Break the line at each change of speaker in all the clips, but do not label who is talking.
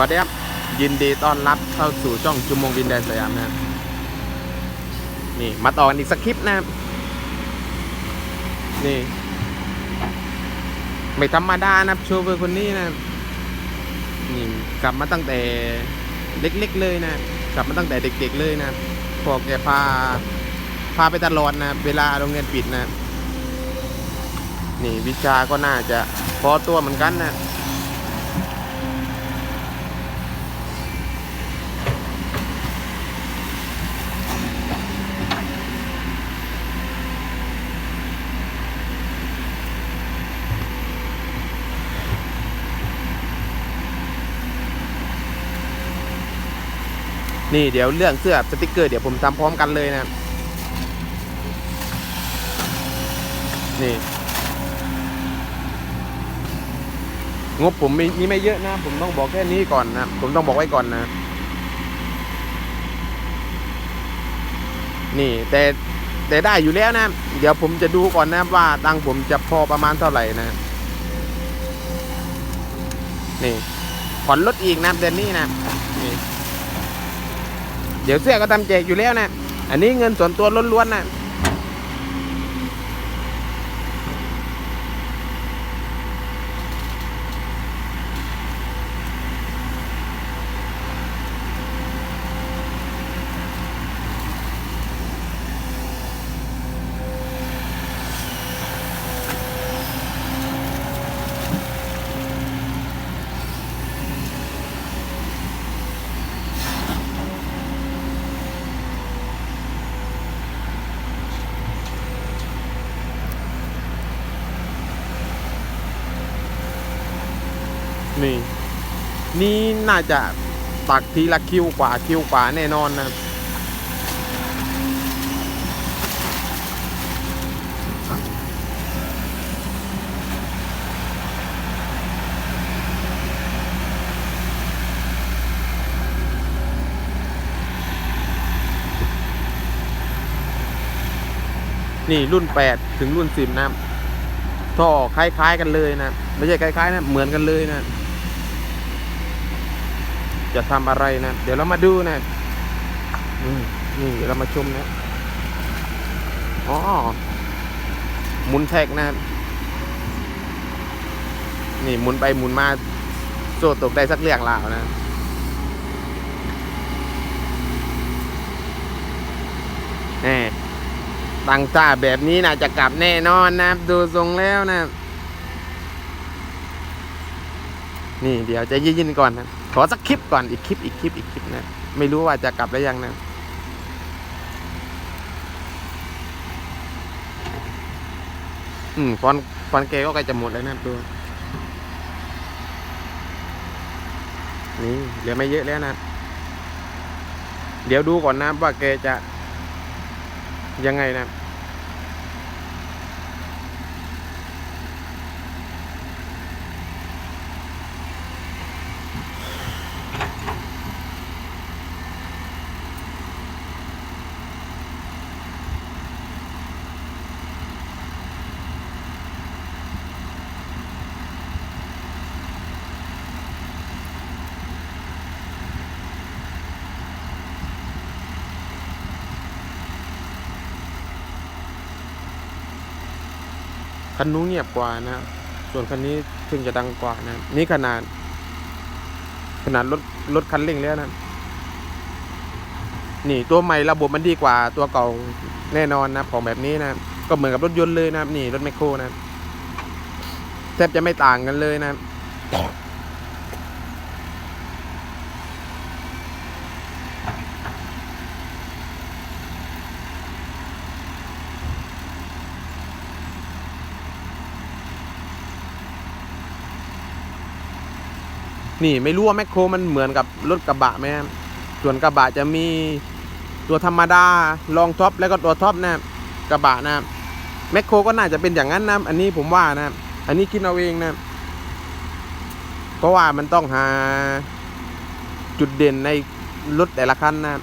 วัสดีครับยินดีต้อนรับเข้าสู่ช่องจุมงดินแดนสยามนะครับนี่มาต่อกันอีกสักคลิปนะครับนี่ ไม่ธรรมดานะครับโชเฟอร์คนนี้นะนี่กลับมาตั้งแต่เล็กๆเลยนะกลับมาตั้งแต่เด็ก ๆเลยนะพอแกพาพาไปตลอดนะเวลาโรงเรียนปิดนะ นี่วิชาก็น่าจะพอตัวเหมือนกันนะ นี่เดี๋ยวเรื่องเสื้อสติกเกอร์เดี๋ยวผมทำพร้อมกันเลยนะ นี่ งบผมมีมีไม่เยอะนะ ผมต้องบอกแค่นี้ก่อนนะ ผมต้องบอกไว้ก่อนนะ นี่แต่แต่ได้อยู่แล้วนะ เดี๋ยวผมจะดูก่อนนะว่าตังผมจะพอประมาณเท่าไหร่นะ นี่ผ่อนรถอีกนะเดือนนี้นะนี่ เดี๋ยวเสื้อก็ทำแจกอยู่แล้วนะ อันนี้เงินส่วนตัวล้วนๆนะ นี่ นี่น่าจะตักทีละคิวกว่าคิวกว่าแน่นอนนะนี่รุ่น 8 ถึงรุ่น 10 นะท่อคล้าย ๆ กันเลยนะ ไม่ใช่คล้าย ๆ นะ เหมือนกันเลยนะ จะทำอะไรนะ เดี๋ยวเรามาดูนะอืมนี่เดี๋ยวเรามาชมนะอ๋อหมุนแท็กนะ นี่หมุนไปหมุนมาโซ่ตกได้สักเรื่องลาวนะแหมตังจ้าแบบนี้น่าจะกลับแน่นอนนะดูทรงแล้วนะ นี่เดี๋ยวจะยินๆก่อนนะ ขอสักคลิปก่อนอีกคลิปอีกคลิปอีกคลิปนะไม่รู้ว่าจะกลับแล้วยังนะอืมฟอนฟอนต์แกก็ใกล้จะหมดแล้วนะดูนี่เหลือไม่เยอะแล้วนะ เดี๋ยวดูก่อนนะว่าแกจะยังไงนะ คันนู้นเงียบกว่านะ ส่วนคันนี้ถึงจะดังกว่านะ นี่ขนาด ขนาดรถรถคันเร่งแล้วนะ นี่ตัวใหม่ระบบมันดีกว่า ตัวเก่าแน่นอนนะของแบบนี้นะ ก็เหมือนกับรถยนต์เลยนะนี่รถแมคโครนะแทบจะไม่ต่างกันเลยนะ นี่ไม่รู้ว่าแมคโครมันเหมือนกับรถกระบะไหมครับส่วนกระบะจะมีตัวธรรมดา รองท็อปแล้วก็ตัวท็อปนะครับกระบะนะครับแมคโครก็น่าจะเป็นอย่างนั้นนะอันนี้ผมว่านะครับอันนี้คิดเอาเองนะครับเพราะว่ามันต้องหาจุดเด่นในรถแต่ละคันนะครับ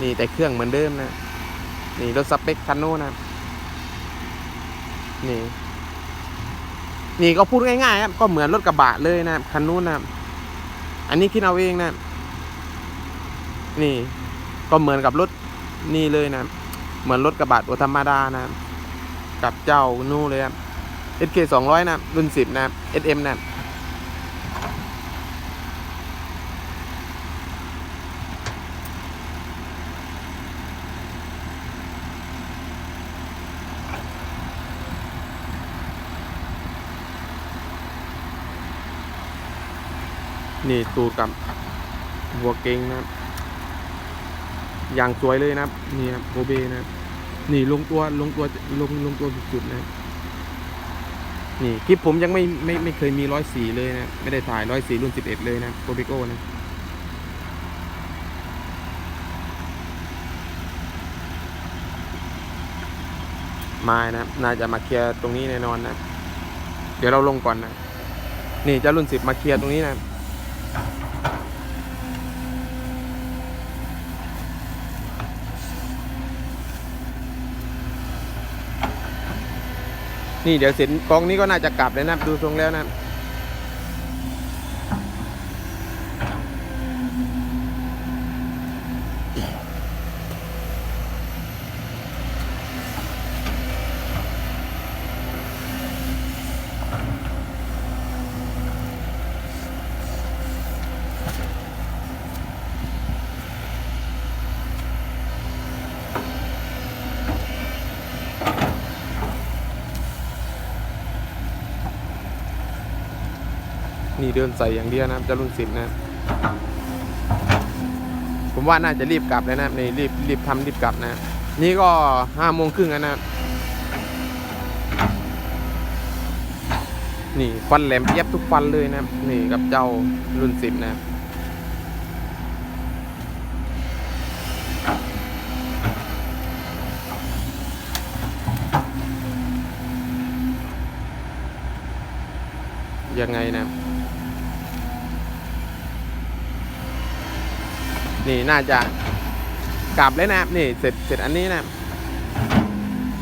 นี่แต่เครื่องเหมือนเดิมนะ นี่รถสเปคคันโน้นนะครับนี่ นี่ก็พูดง่ายๆครับก็เหมือนรถกระบะเลยนะครับคันนู้นนะอันนี้คิดเอาเองนะ นี่ ก็เหมือนกับรถนี่เลยนะ เหมือนรถกระบะตัวธรรมดานะ กับเจ้านู่นเลยครับ SK 200นะรุ่น10นะ SM นะ นี่ตูดกับหัวเก่งนะครับ อย่างสวยเลยนะครับ นี่ครับโกเบนะครับ นี่ลงตัวลงตัวลงลงตัวสุดๆนะครับนี่คลิปผมยังไม่ไม่ไม่เคยมีร้อยสี่เลยนะไม่ได้ถ่ายร้อยสี่รุ่นสิบเอ็ดเลยนะโกเบโก้นะมานะน่าจะมาเคลียร์ตรงนี้แน่นอนนะ เดี๋ยวเราลงก่อนนะ นี่จะรุ่นสิบมาเคลียร์ตรงนี้นะ นี่เดี๋ยวเสร็จกองนี้ก็น่าจะกลับเลยนะดูทรงแล้วนะ นี่เดินใส่อย่างเดียวนะครับจะรุ่นสิบนะ ผมว่าน่าจะรีบกลับเลยนะนี่รีบรีบทำรีบกลับนะ นี่ก็ห้าโมงครึ่งแล้วนะนี่ฟันแหลมเปียบทุกฟันเลยนะนี่กับเจ้ารุ่นสิบนะยังไงนะ นี่น่าจะกลับแล้วนะครับนี่เสร็จเสร็จอันนี้นะ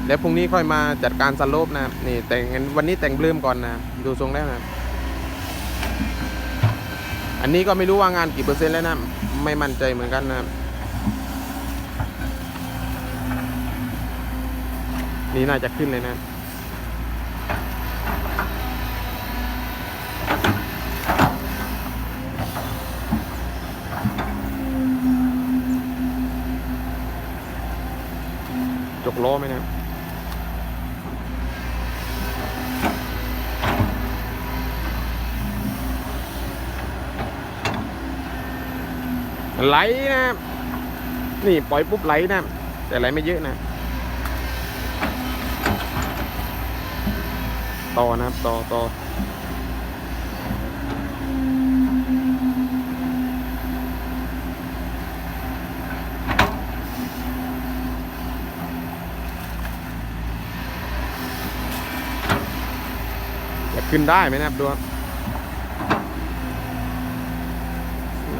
แล้วพรุ่งนี้ค่อยมาจัดการสโลปนะนี่แต่งวันนี้แต่งเบลืมก่อนนะดูทรงแล้วนะอันนี้ก็ไม่รู้ว่างานกี่เปอร์เซ็นต์แล้วนะไม่มั่นใจเหมือนกันนะนี่น่าจะขึ้นเลยนะ จกล้อไหมนะครับไหลนะ นี่ปล่อยปุ๊บไหลนะ แต่ไหลไม่เยอะนะ ต่อนะต่อต่อ ขึ้นได้ไหมนะครับดู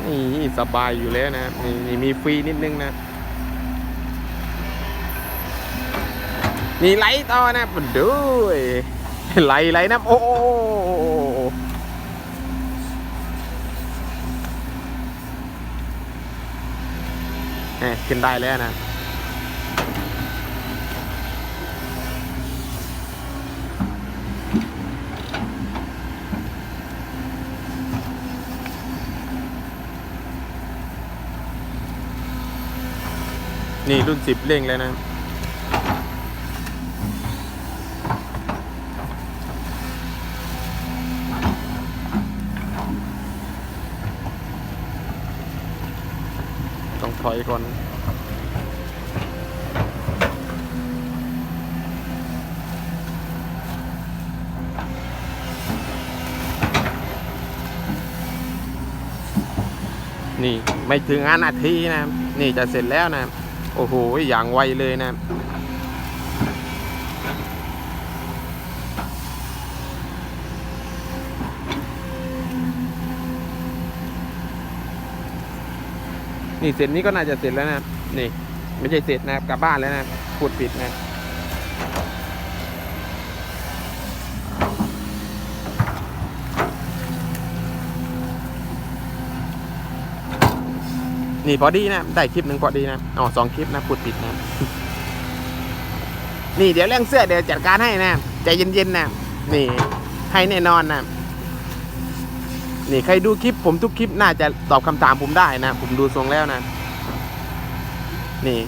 นี่สบายอยู่แล้วนะครับนี่นมีฟรีนิดนึงนะนี่ไหลต่อนะมาดูไหลไหลนะโอ้โอ้โอ้โอ้แหมขึ้นได้แล้วนะ นี่รุ่นสิบเร่งเลยนะ ต้องถอยก่อนนี่ ไม่ถึงห้านาทีนะ นี่จะเสร็จแล้วนะ โอ้โห อย่างไวเลยนะนี่เสร็จนี้ก็น่าจะเสร็จแล้วนะ นี่ ไม่ใช่เสร็จนะกลับบ้านแล้วนะพูดผิดนะ นี่พอดีนะ ได้คลิปหนึ่งพอดีนะอ๋อสองคลิปนะพูดผิดนะ นี่เดี๋ยวเรื่องเสื้อเดี๋ยวจัดการให้นะใจเย็นๆนะนี่ให้แน่นอนนะนี่ใครดูคลิปผมทุกคลิปน่าจะตอบคำถามผมได้นะ ผมดูทรงแล้วนะ นี่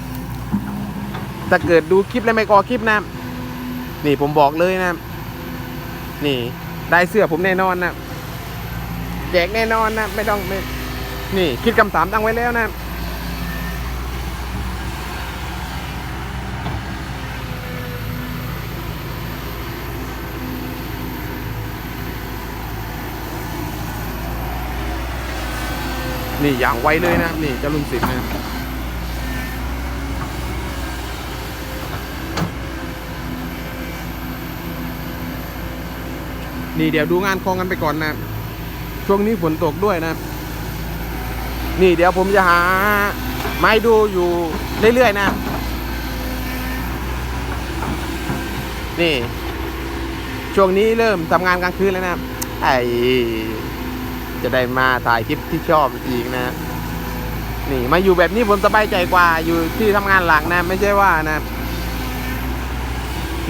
ถ้าเกิดดูคลิปแล้วไม่กอคลิปนะ นี่ผมบอกเลยนะ นี่ ได้เสื้อผมแน่นอนนะแจกแน่นอนนะ ไม่ต้องไม่ นี่คิดคำถามตั้งไว้แล้วนะนี่อย่างไวเลยนะนี่จ้าลุงสิทธิ์นะนี่เดี๋ยวดูงานคลองกันไปก่อนนะ ช่วงนี้ฝนตกด้วยนะ นี่เดี๋ยวผมจะหาไม้ดูอยู่เรื่อยๆนะ นี่ ช่วงนี้เริ่มทำงานกลางคืนแล้วนะ ไอจะได้มาถ่ายคลิปที่ชอบอีกนะ นี่มาอยู่แบบนี้ผมสบายใจกว่าอยู่ที่ทำงานหลักนะ ไม่ใช่ว่านะ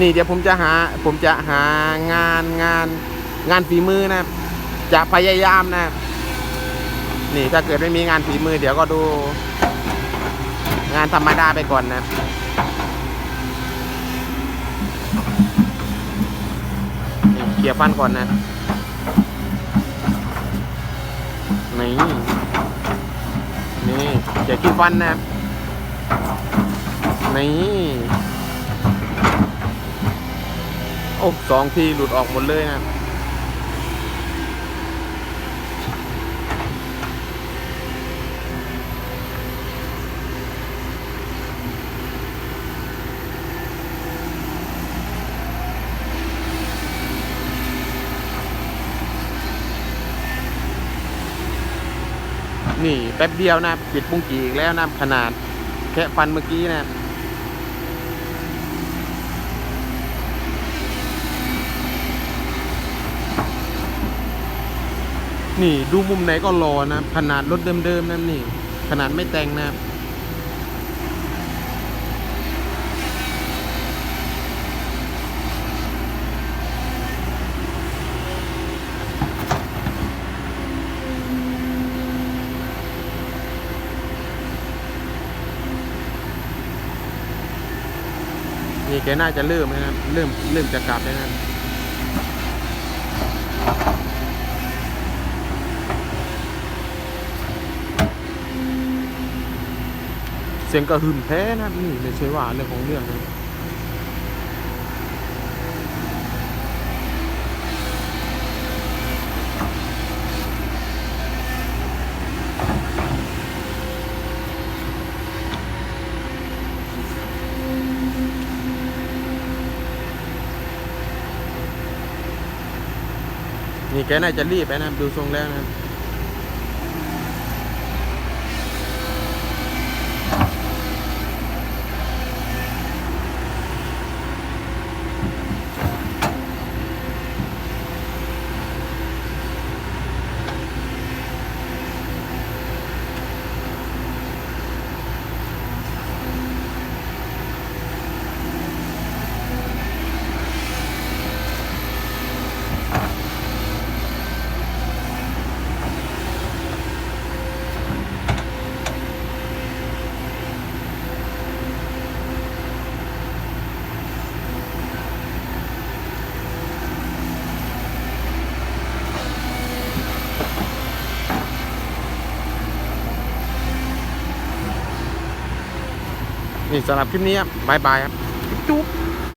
นี่เดี๋ยวผมจะหา ผมจะหางานงาน งานฝีมือนะ จะพยายามนะ นี่ถ้าเกิดไม่มีงานฝีมือเดี๋ยวก็ดู งานธรรมดาไปก่อนนะนี่เคลียร์ฟันก่อนนะนี่นี่เดี๋ยวขี้ฟันนะนี่โอ้สองทีหลุดออกหมดเลยนะ นี่แป๊บเดียวนะ ปิดปุ้งกีอีกแล้วนะขนาด แค่ฟันเมื่อกี้นะนี่ดูมุมไหนก็รอนะ ขนาดรถเดิมๆนั่นนี่ ขนาดไม่แต่งนะ แกน่าจะเริ่มแล้วนะเริ่มเริ่มจะกลับแล้วนะเสียงกระหึ่มแท้นะนี่ไม่ใช่ว่าเรื่องของเรื่องนะ นี่แกน่าจะรีบไปนะดูทรงแล้วนะ นี่สำหรับคลิปนี้ครับบายบายครับจุ๊บ